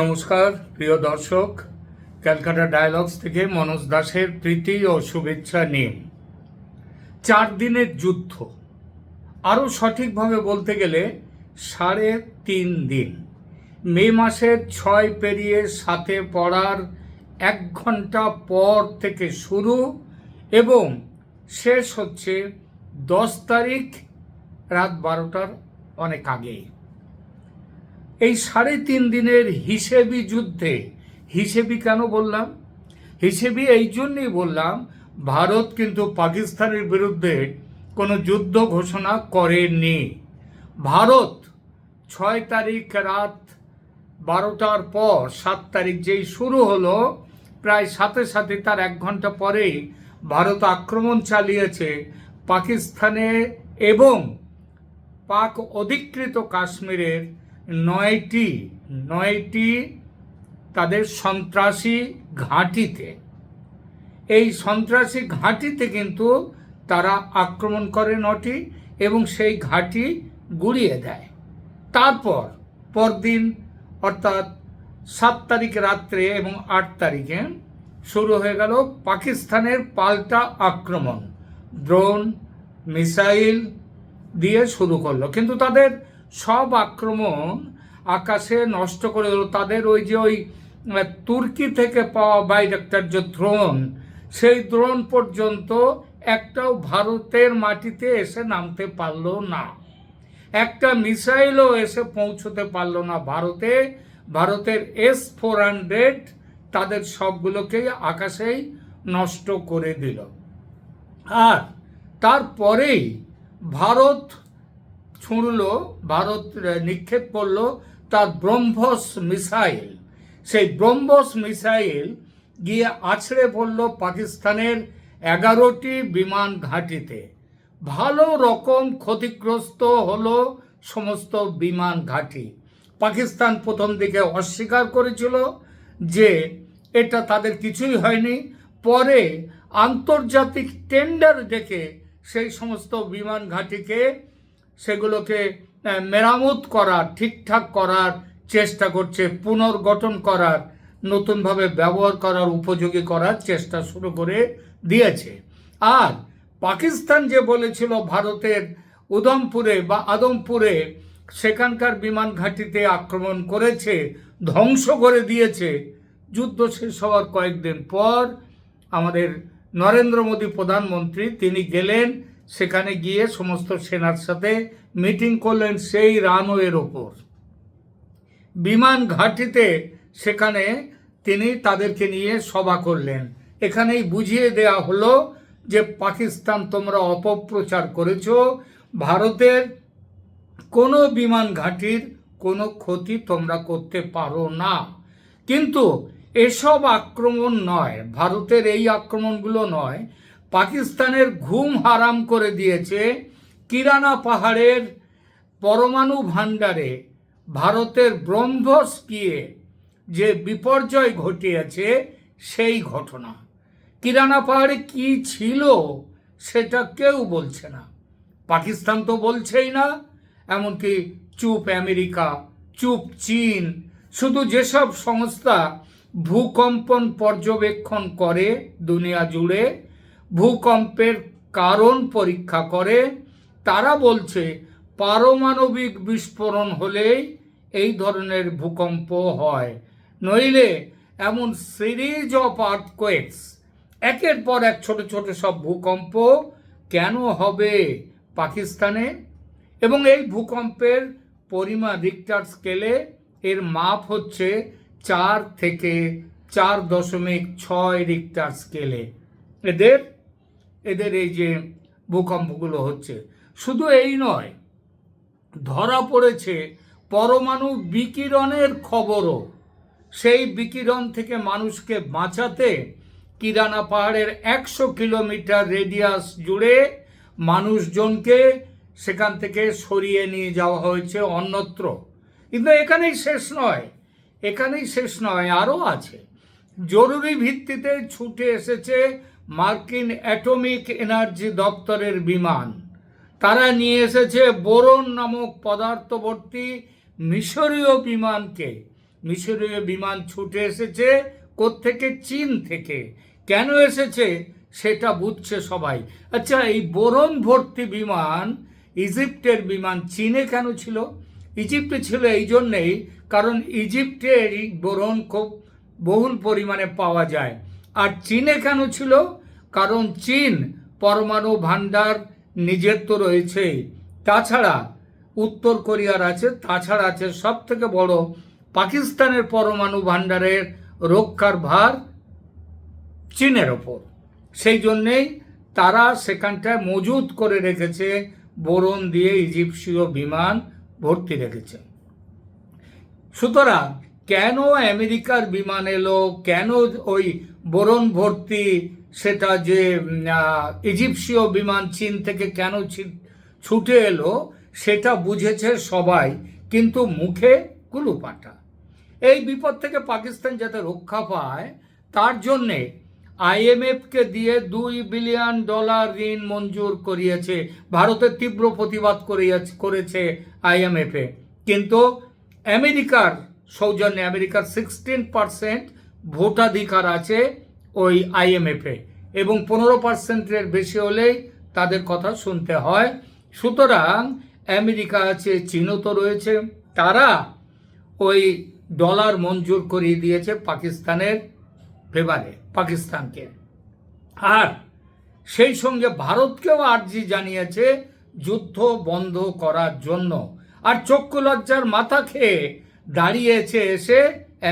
নমস্কার, প্রিয় দর্শক, ক্যালকাটা ডায়ালগস থেকে মনোজ দাসের প্রীতি ও শুভেচ্ছা নিন। চার দিনের যুদ্ধ। আরও সঠিকভাবে বলতে গেলে সাড়ে তিন দিন। মে মাসের ছয় পেরিয়ে সাথে পড়ার এক ঘণ্টা পর থেকে শুরু এবং শেষ হচ্ছে দশ তারিখ, রাত বারোটার অনেক আগেই। এই সাড়ে তিন দিনের হিসেবি যুদ্ধে, হিসেবি কেন বললাম? হিসেবি এই জন্যই বললাম, ভারত কিন্তু পাকিস্তানের বিরুদ্ধে কোনো যুদ্ধ ঘোষণা করেনি। ভারত ছয় তারিখ রাত বারোটার পর, সাত তারিখ যেই শুরু হলো, প্রায় সাথে সাথে তার এক ঘণ্টা পরেই ভারত আক্রমণ চালিয়েছে পাকিস্তানে এবং পাক অধিকৃত কাশ্মীরের নয়টি নয়টি তাদের সন্ত্রাসী ঘাঁটিতে। এই সন্ত্রাসী ঘাঁটিতে কিন্তু তারা আক্রমণ করে নটি এবং সেই ঘাঁটি গুড়িয়ে দেয়। তারপর পরদিন, অর্থাৎ সাত তারিখ রাত্রে এবং আট তারিখে শুরু হয়ে গেল পাকিস্তানের পাল্টা আক্রমণ। ড্রোন, মিসাইল দিয়ে শুরু করল। কিন্তু তাদের সব আক্রমণ আকাশে নষ্ট করে দিল। তাদের ওই যে ওই তুর্কি থেকে পাওয়া বাইরেক্টার যে দ্রোণ, সেই দ্রোণ পর্যন্ত একটাও ভারতের মাটিতে এসে নামতে পারল না। একটা মিসাইলও এসে পৌঁছতে পারল না ভারতে। ভারতের এস ফোর হান্ড্রেড তাদের সবগুলোকেই আকাশেই নষ্ট করে দিল। আর তারপরেই ভারত ছুঁড়ল ভারত নিক্ষেপ করল তার ব্রহ্মস মিসাইল। সেই ব্রহ্মস মিসাইল গিয়ে আছড়ে পড়ল পাকিস্তানের এগারোটি বিমান ঘাঁটিতে। ভালো রকম ক্ষতিগ্রস্ত হলো সমস্ত বিমান ঘাঁটি। পাকিস্তান প্রথম দিকে অস্বীকার করেছিল যে এটা তাদের কিছুই হয়নি। পরে আন্তর্জাতিক টেন্ডার ডেকে সেই সমস্ত বিমান ঘাঁটিকে সেগুলোকে মেরামত করার, ঠিকঠাক করার চেষ্টা করছে, পুনর্গঠন করার, নতুনভাবে ব্যবহার করার, উপযোগী করার চেষ্টা শুরু করে দিয়েছে। আর পাকিস্তান যে বলেছিল ভারতের উদমপুরে বা আদমপুরে, সেখানকার বিমান ঘাঁটিতে আক্রমণ করেছে, ধ্বংস করে দিয়েছে, যুদ্ধ শেষ হওয়ার কয়েকদিন পর আমাদের নরেন্দ্র মোদী প্রধানমন্ত্রী, তিনি গেলেন সেখানে গিয়ে সমস্ত সেনার সাথে মিটিং করলেন সেই রানওয়ের ওপর। বিমান ঘাঁটিতে সেখানে তিনি তাদেরকে নিয়ে সভা করলেন। এখানেই বুঝিয়ে দেয়া হলো যে, পাকিস্তান, তোমরা অপপ্রচার করেছ। ভারতের কোনো বিমান ঘাঁটির কোনো ক্ষতি তোমরা করতে পারো না। কিন্তু এসব আক্রমণ নয়। ভারতের এই আক্রমণগুলো নয়। পাকিস্তানের ঘুম হারাম করে দিয়েছে কিরানা পাহাড়ের পরমাণু ভাণ্ডারে ভারতের ব্রহ্মস গিয়ে যে বিপর্যয় ঘটিয়েছে সেই ঘটনা। কিরানা পাহাড়ে কি ছিল সেটা কেউ বলছে না। পাকিস্তান তো বলছেই না, এমনকি চুপ আমেরিকা, চুপ চীন, শুধু যেসব সংস্থা ভূকম্পন পর্যবেক্ষণ করে দুনিয়া জুড়ে ভূকম্পের কারণ পরীক্ষা করে। তারা বলছে, পারমাণবিক বিস্ফোরণ হলেই এই ধরনের ভূকম্প হয়। নইলে এমন সিরিজ অফ আর্থকোয়েকস একের পর এক ছোট ছোট সব ভূকম্প কেন হবে পাকিস্তানে? এবং এই ভূকম্পের পরিমাণ রিক্টার স্কেলে এর মাপ হচ্ছে চার থেকে চার দশমিক ছয় রিক্টার স্কেলে এদের এদের এই যে ভূকম্পগুলো হচ্ছে। শুধু এই নয়, ধরা পড়েছে পরমাণু বিকিরণের খবরও। সেই বিকিরণ থেকে মানুষকে বাঁচাতে কিরানা পাহাড়ের একশো কিলোমিটার রেডিয়াস জুড়ে মানুষজনকে সেখান থেকে সরিয়ে নিয়ে যাওয়া হয়েছে অন্যত্র। কিন্তু এখানেই শেষ নয়, এখানেই শেষ নয়, আরও আছে। জরুরি ভিত্তিতে ছুটে এসেছে মার্কিন অ্যাটমিক এনার্জি দপ্তরের বিমান। তারা নিয়ে এসেছে বোরন নামক পদার্থবর্তী মিশরীয় বিমানকে। মিশরীয় বিমান ছুটে এসেছে থেকে চীন থেকে। কেন এসেছে? সেটা বুঝছে সবাই। আচ্ছা এই বোরন ভর্তি বিমান ইজিপ্টের বিমান চীনে কেন ছিল? ইজিপ্টে ছিল এই জন্যেই কারণ ইজিপ্টে এই বোরন খুব বহুল পরিমাণে পাওয়া যায়। আর চীনে কেন ছিল, কারণ চীন পরমাণু ভাণ্ডার নিজের তো রয়েছে। তাছাড়া উত্তর কোরিয়ার আছে, তাছাড়া আছে সব থেকে বড় পাকিস্তানের পরমাণু ভাণ্ডারের রক্ষার ভার চীনের ওপর। সেই জন্যেই তারা সেখানটায় মজুদ করে রেখেছে, বোরন দিয়ে ইজিপসীয় বিমান ভর্তি রেখেছে। সুতরাং কেন আমেরিকার বিমান এলো, কেন ওই বোরন ভর্তি, সেটা যে ইজিপসীয় বিমান চীন থেকে কেন ছুটে এলো, সেটা বুঝেছে সবাই, কিন্তু মুখে কুলুপাটা। এই বিপদ থেকে পাকিস্তান যাতে রক্ষা পায়, তার জন্যে আইএমএফকে দিয়ে দুই বিলিয়ন ডলার ঋণ মঞ্জুর করিয়েছে ভারতের তীব্র প্রতিবাদ করেছে আইএমএফে। কিন্তু আমেরিকার সৌজন্যে, আমেরিকার সিক্সটিন পার্সেন্ট ভোটাধিকার আছে ওই আইএমএফে এবং পনেরো পার্সেন্টের বেশি হলেই তাদের কথা শুনতে হয়। সুতরাং আমেরিকা আছে, চীনও তো রয়েছে। তারা ওই ডলার মঞ্জুর করিয়ে দিয়েছে পাকিস্তানের ফেভারে পাকিস্তানকে। আর সেই সঙ্গে ভারতকেও আর্জি জানিয়েছে যুদ্ধ বন্ধ করার জন্য। আর চক্ষু লজ্জার মাথা খেয়ে দাঁড়িয়েছে এসে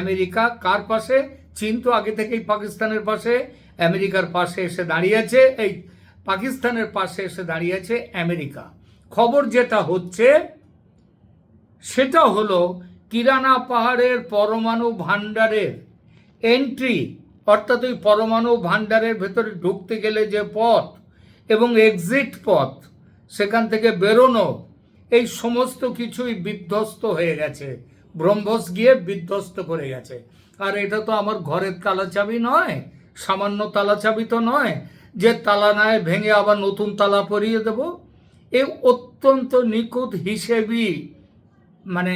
আমেরিকা, কার পাশে? চীন তো আগে থেকেই পাকিস্তানের পাশে, আমেরিকার পাশে এসে দাঁড়িয়েছে, এই পাকিস্তানের পাশে এসে দাঁড়িয়েছে আমেরিকা। খবর যেটা হচ্ছে, সেটা হলো কিরানা পাহাড়ের পরমাণু ভাণ্ডারের এন্ট্রি অর্থাৎ ওই পরমাণু ভাণ্ডারের ভেতরে ঢুকতে গেলে যে পথ এবং এক্সিট পথ, সেখান থেকে বেরোনো, এই সমস্ত কিছুই বিধ্বস্ত হয়ে গেছে। ব্রহ্মস গিয়ে বিধ্বস্ত করে গেছে। আর এটা তো আমার ঘরের তালা চাবি নয়, সামান্য তালা চাবি তো নয়, যে তালা নয় ভেঙে আবার নতুন তালা পরিয়ে দেব। এ অত্যন্ত নিখুঁত হিসেবই মানে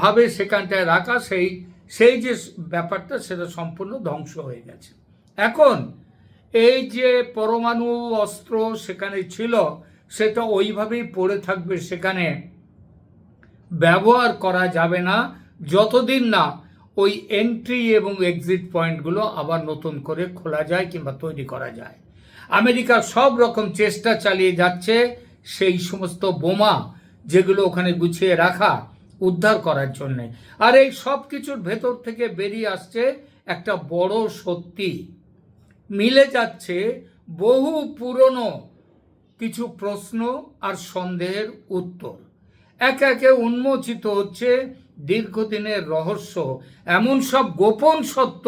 ভাবে সেখানটায় রাখা সেই সেই যে ব্যাপারটা সেটা সম্পূর্ণ ধ্বংস হয়ে গেছে। এখন, এই যে পরমাণু অস্ত্র সেখানে ছিল, সেটা ওইভাবেই পড়ে থাকবে সেখানে। ব্যবহার করা যাবে না, যতদিন না ওই এন্ট্রি এবং এক্সিট পয়েন্টগুলো আবার নতুন করে খোলা যায় কিংবা তৈরি করা যায়। আমেরিকা সব রকম চেষ্টা চালিয়ে যাচ্ছে সেই সমস্ত বোমা যেগুলো ওখানে গুছিয়ে রাখা উদ্ধার করার জন্যে। আর এই সব কিছুর ভেতর থেকে বেরিয়ে আসছে একটা বড় সত্যি। মিলে যাচ্ছে বহু পুরনো কিছু প্রশ্ন আর সন্দেহের উত্তর। একে একে উন্মোচিত হচ্ছে দীর্ঘদিনের রহস্য, এমন সব গোপন সত্য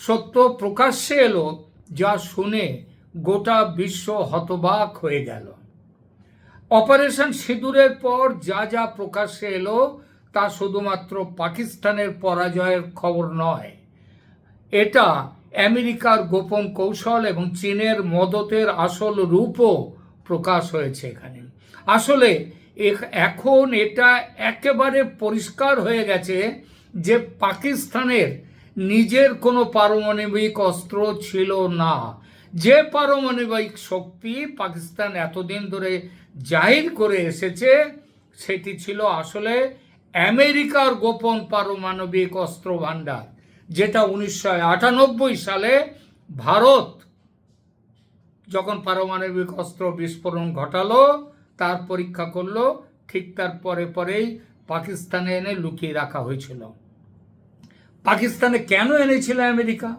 সত্য প্রকাশ্যে এলো যা শুনে গোটা বিশ্ব হতবাক হয়ে গেল। অপারেশন সিঁদুরের পর যা যা প্রকাশ্যে এলো, তা শুধুমাত্র পাকিস্তানের পরাজয়ের খবর নয়। এটা আমেরিকার গোপন কৌশল এবং চীনের মদতের আসল রূপও প্রকাশ হয়েছে এখানে। আসলে এখন এটা একেবারে পরিষ্কার হয়ে গেছে যে পাকিস্তানের নিজের কোনো পারমাণবিক অস্ত্র ছিল না। যে পারমাণবিক শক্তি পাকিস্তান এতদিন ধরে জাহির করে এসেছে, সেটি ছিল আসলে আমেরিকার গোপন পারমাণবিক অস্ত্র ভাণ্ডার যেটা উনিশশো আটানব্বই সালে ভারত যখন পারমাণবিক অস্ত্র বিস্ফোরণ ঘটালো তার পরীক্ষা করল, ঠিক তার পরে পরেই পাকিস্তানে এনে লুকিয়ে রাখা হয়েছিল। পাকিস্তানে কেন এনেছিল আমেরিকা?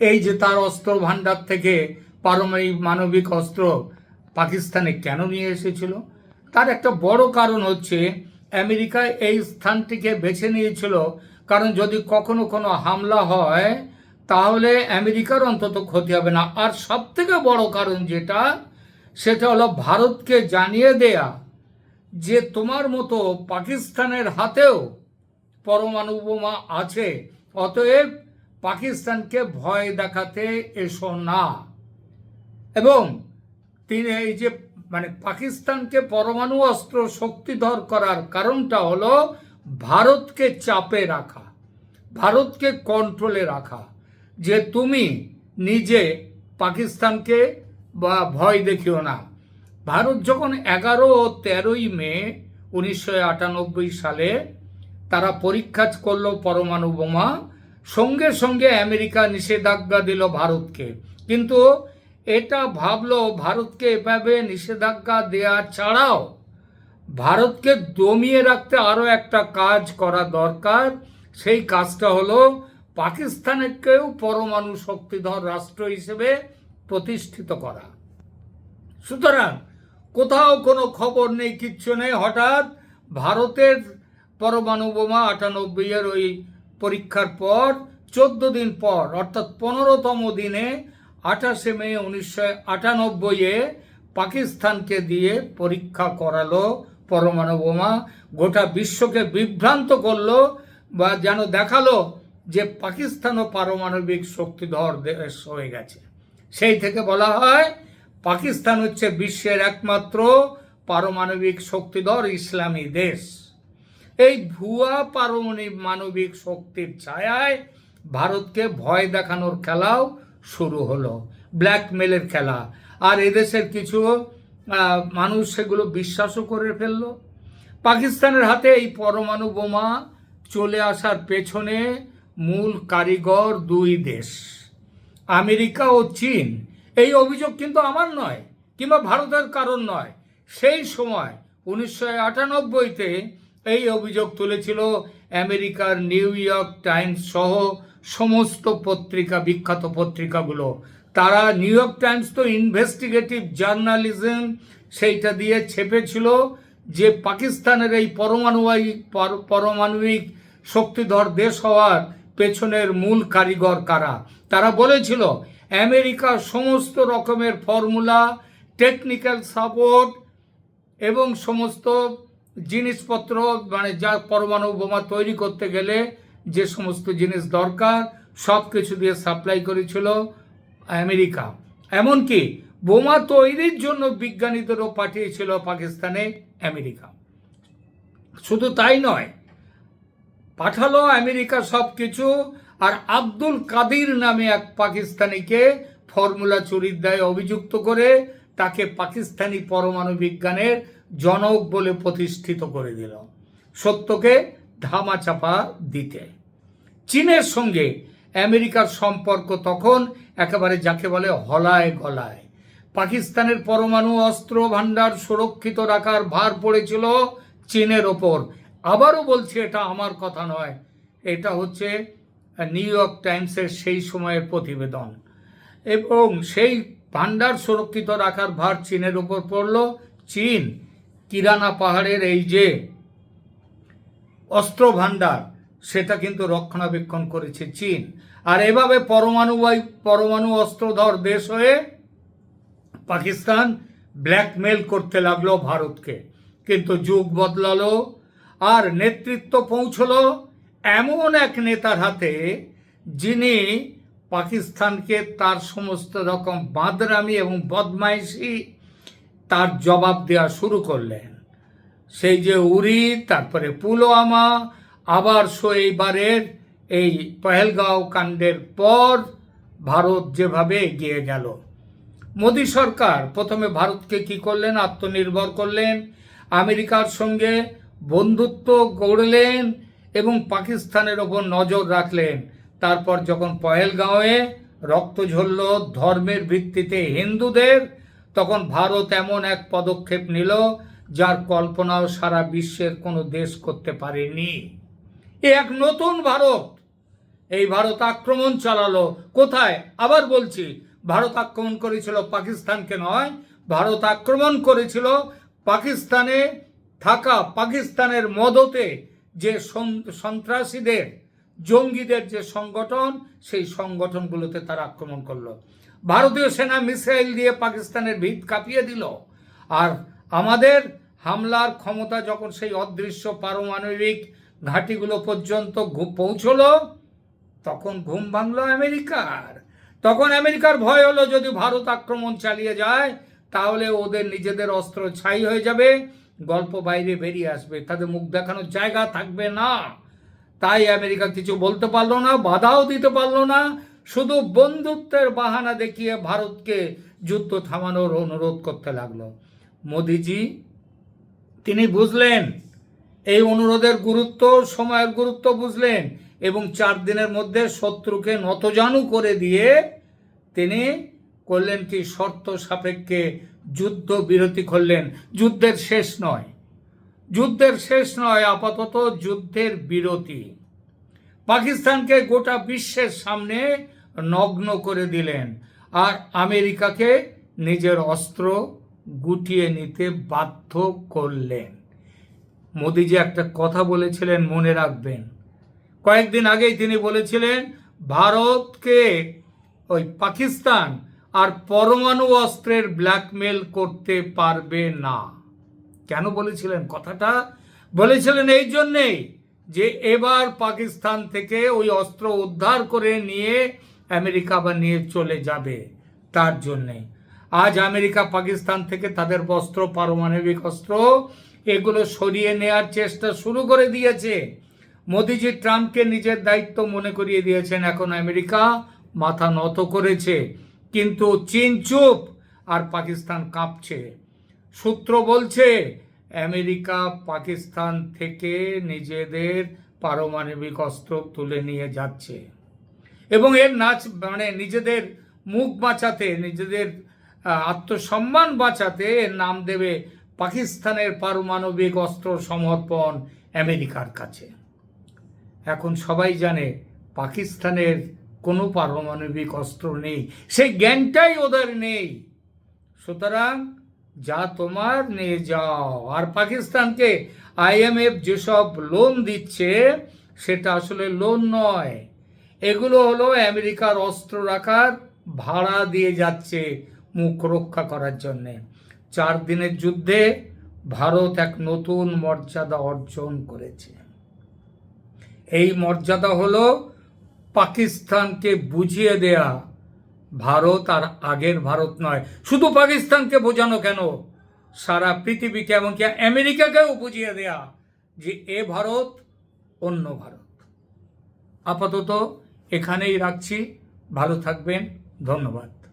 এই যে তার অস্ত্র ভাণ্ডার থেকে পারমাণবিক মানবিক অস্ত্র পাকিস্তানে কেন নিয়ে এসেছিল? তার একটা বড় কারণ হচ্ছে, আমেরিকা এই স্থানটিকে বেছে নিয়েছিল কারণ যদি কখনো কোনো হামলা হয়, তাহলে আমেরিকার অন্তত ক্ষতি হবে না। আর সব থেকে বড় কারণ যেটা সেটা হলো ভারতকে জানিয়ে দেয়া যে তোমার মতো পাকিস্তানের হাতেও পরমাণু বোমা আছে। অতএব পাকিস্তানকে ভয় দেখাতে এসো না। এবং তিনি এই যে মানে পাকিস্তানকে পরমাণু অস্ত্র শক্তিধর করার কারণটা হলো ভারতকে চাপে রাখা, ভারতকে কন্ট্রোলে রাখা যে তুমি নিজে পাকিস্তানকে বা ভয় দেখিও না। ভারত যখন এগারো ও তেরোই মে উনিশশো আটানব্বই সালে তারা পরীক্ষা করল পরমাণু বোমা, সঙ্গে সঙ্গে আমেরিকা নিষেধাজ্ঞা দিল ভারতকে। কিন্তু এটা ভাবলো ভারতকে এভাবে নিষেধাজ্ঞা দেওয়া ছাড়াও ভারতকে দমিয়ে রাখতে আরও একটা কাজ করা দরকার। সেই কাজটা হলো পাকিস্তানকেও পরমাণু শক্তিধর রাষ্ট্র হিসেবে প্রতিষ্ঠিত করা। সুতরাং কোথাও কোনো খবর নেই, কিচ্ছু নেই। হঠাৎ ভারতের পরমাণু বোমা আটানব্বই এর ওই পরীক্ষার পর, চোদ্দ দিন পর, অর্থাৎ পনেরোতম দিনে আঠাশে মে উনিশশো আটানব্বইয়ে পাকিস্তানকে দিয়ে পরীক্ষা করালো পরমাণু বোমা। গোটা বিশ্বকে বিভ্রান্ত করল বা যেন দেখাল যে পাকিস্তানও পারমাণবিক শক্তিধর দেশ হয়ে গেছে। সেই থেকে বলা হয়, পাকিস্তান হচ্ছে বিশ্বের একমাত্র পারমাণবিক শক্তিধর ইসলামী দেশ। এই ভুয়া পারমাণবিক শক্তির ছায়ায় ভারতকে ভয় দেখানোর খেলাও শুরু হলো, ব্ল্যাকমেলের খেলা। আর এদেশের কিছু মানুষ সেগুলো বিশ্বাসও করে ফেলল। পাকিস্তানের হাতে এই পরমাণু বোমা চলে আসার পেছনে মূল কারিগর দুই দেশ। আমেরিকা ও চীন, এই অভিযোগ কিন্তু আমার নয় কিংবা ভারতের কারণ নয়। সেই সময় উনিশশো আটানব্বইতে এই অভিযোগ তুলেছিল আমেরিকার নিউ ইয়র্ক টাইমস সহ সমস্ত পত্রিকা, বিখ্যাত পত্রিকাগুলো। তারা নিউ ইয়র্ক টাইমস তো ইনভেস্টিগেটিভ জার্নালিজম, সেইটা দিয়ে ছেপেছিল যে পাকিস্তানের এই পরমাণুবিক পর- পারমাণবিক শক্তিধর দেশ হওয়ার পেছনের মূল কারিগর কারা? তারা বলেছিল আমেরিকার সমস্ত রকমের ফর্মুলা টেকনিক্যাল সাপোর্ট এবং সমস্ত জিনিসপত্র মানে যা পরমাণু বোমা তৈরি করতে গেলে যে সমস্ত জিনিস দরকার সব কিছু দিয়ে সাপ্লাই করেছিল আমেরিকা। এমনকি বোমা তৈরির জন্য বিজ্ঞানীদেরও পাঠিয়েছিল পাকিস্তানে আমেরিকা। শুধু তাই নয় পাঠালো আমেরিকা সব কিছু আর আব্দুল কাদির নামে এক পাকিস্তানিকে ফর্মুলা চুরির দায়ে অভিযুক্ত করে তাকে পাকিস্তানি পরমাণু বিজ্ঞানের জনক বলে প্রতিষ্ঠিত করে দিল। সত্যকে ধামাচাপা দিতে। চীনের সঙ্গে আমেরিকার সম্পর্ক তখন একেবারে যাকে বলে হলায় গলায়। পাকিস্তানের পরমাণু অস্ত্র ভাণ্ডার সুরক্ষিত রাখার ভার পড়েছিল চীনের ওপর। আবারও বলছি, এটা আমার কথা নয়। এটা হচ্ছে নিউ ইয়র্ক টাইমসের সেই সময়ের প্রতিবেদন। এবং সেই ভাণ্ডার সুরক্ষিত রাখার ভার চীনের উপর পড়ল। চীন কিরানা পাহাড়ের এই যে অস্ত্র ভাণ্ডার সেটা কিন্তু রক্ষণাবেক্ষণ করেছে চীন। আর এভাবে পরমাণু পরমাণু অস্ত্রধর দেশ হয়ে পাকিস্তান ব্ল্যাকমেল করতে লাগল ভারতকে। কিন্তু যুগ বদলালো আর নেতৃত্ব পৌঁছলো এমন এক নেতার হাতে, যিনি পাকিস্তানকে তার সমস্ত রকম বাঁদরামি এবং বদমাইশি তার জবাব দেওয়া শুরু করলেন। সেই যে উরি, তারপরে পুলওয়ামা, আবার এইবারের এই পহেলগাঁও কাণ্ডের পর ভারত যেভাবে এগিয়ে গেল। মোদী সরকার প্রথমে ভারতকে কি করলেন? আত্মনির্ভর করলেন। আমেরিকার সঙ্গে বন্ধুত্ব গড়লেন এবং পাকিস্তানের ওপর নজর রাখলেন। তারপর যখন পহেলগাঁওয়ে রক্ত ঝরল ধর্মের ভিত্তিতে হিন্দুদের, তখন ভারত এমন এক পদক্ষেপ নিল যার কল্পনাও সারা বিশ্বের কোনো দেশ করতে পারেনি। এ এক নতুন ভারত। এই ভারত আক্রমণ চালালো। কোথায়? আবার বলছি, ভারত আক্রমণ করেছিল পাকিস্তানকে নয়, ভারত আক্রমণ করেছিল পাকিস্তানে থাকা পাকিস্তানের মদতে যে সন্ত্রাসীদের, জঙ্গিদের যে সংগঠন, সেই সংগঠনগুলোতে তারা আক্রমণ করল। ভারতীয় সেনা মিসাইল দিয়ে পাকিস্তানের ভিত কাঁপিয়ে দিল। আর আমাদের হামলার ক্ষমতা যখন সেই অদৃশ্য পারমাণবিক ঘাঁটিগুলো পর্যন্ত পৌঁছলো, তখন ঘুম ভাঙলো আমেরিকার। তখন আমেরিকার ভয় হলো, যদি ভারত আক্রমণ চালিয়ে যায়, তাহলে ওদের নিজেদের অস্ত্র ছাই হয়ে যাবে। গল্প বাইরে বেরিয়ে আসবে, তাদের মুখ দেখানোর জায়গা থাকবে না। তাই আমেরিকা কিছু বলতে পারল না, বাধাও দিতে পারল না, শুধু বন্ধুত্বের বাহানা দেখিয়ে ভারতকে যুদ্ধ থামানোর অনুরোধ করতে লাগল। মোদিজি, তিনি বুঝলেন, এই অনুরোধের গুরুত্ব, সময়ের গুরুত্ব বুঝলেন এবং চার দিনের মধ্যে শত্রুকে নতজানু করে দিয়ে তিনি করলেন কি শর্ত সাপেক্ষে যুদ্ধ বিরতি করলেন। যুদ্ধের শেষ নয়। যুদ্ধের শেষ নয়, আপাতত যুদ্ধের বিরতি। পাকিস্তানকে গোটা বিশ্বের সামনে নগ্ন করে দিলেন আর আমেরিকাকে নিজের অস্ত্র গুটিয়ে নিতে বাধ্য করলেন। মোদিজি একটা কথা বলেছিলেন, মনে রাখবেন। কয়েকদিন আগেই তিনি বলেছিলেন, ভারতকে ওই পাকিস্তান আর পরমাণু অস্ত্রের ব্ল্যাকমেল করতে পারবে না। কেন বলেছিলেন কথাটা? বলেছিলেন এই জন্যেই যে এবার পাকিস্তান থেকে ওই অস্ত্র উদ্ধার করে নিয়ে আমেরিকা বা নিয়ে চলে যাবে তার জন্যে। আজ আমেরিকা পাকিস্তান থেকে তাদের বস্ত্র পারমাণবিক অস্ত্র, এগুলো সরিয়ে নেওয়ার চেষ্টা শুরু করে দিয়েছে। মোদিজি ট্রাম্পকে নিজের দায়িত্ব মনে করিয়ে দিয়েছেন। এখন আমেরিকা মাথা নত করেছে। কিন্তু চীন চুপ আর পাকিস্তান কাঁপছে। সূত্র বলছে, আমেরিকা পাকিস্তান থেকে নিজেদের পারমাণবিক অস্ত্র তুলে নিয়ে যাচ্ছে। এবং এর নাচ মানে নিজেদের মুখ বাঁচাতে, নিজেদের আত্মসম্মান বাঁচাতে এর নাম দেবে পাকিস্তানের পারমাণবিক অস্ত্র সমর্পণ আমেরিকার কাছে। এখন সবাই জানে পাকিস্তানের কোনো পারমাণবিক অস্ত্র নেই। সেই জ্ঞানটাই ওদের নেই। সুতরাং যা তোমার নিয়ে যাও। আর পাকিস্তানকে আইএমএফ যেসব লোন দিচ্ছে, সেটা আসলে লোন নয়। এগুলো হলো আমেরিকার অস্ত্র রাখার ভাড়া দিয়ে যাচ্ছে মুখ রক্ষা করার জন্যে। চার দিনের যুদ্ধে ভারত এক নতুন মর্যাদা অর্জন করেছে। এই মর্যাদা হলো পাকিস্তানকে বুঝিয়ে দেয়া ভারত আর আগের ভারত নয়। শুধু পাকিস্তানকে বোঝানো কেন? সারা পৃথিবীকে, এমনকি আমেরিকাকেও বুঝিয়ে দেয়া যে এ ভারত, অন্য ভারত। আপাতত এখানেই রাখছি। ভালো থাকবেন। ধন্যবাদ।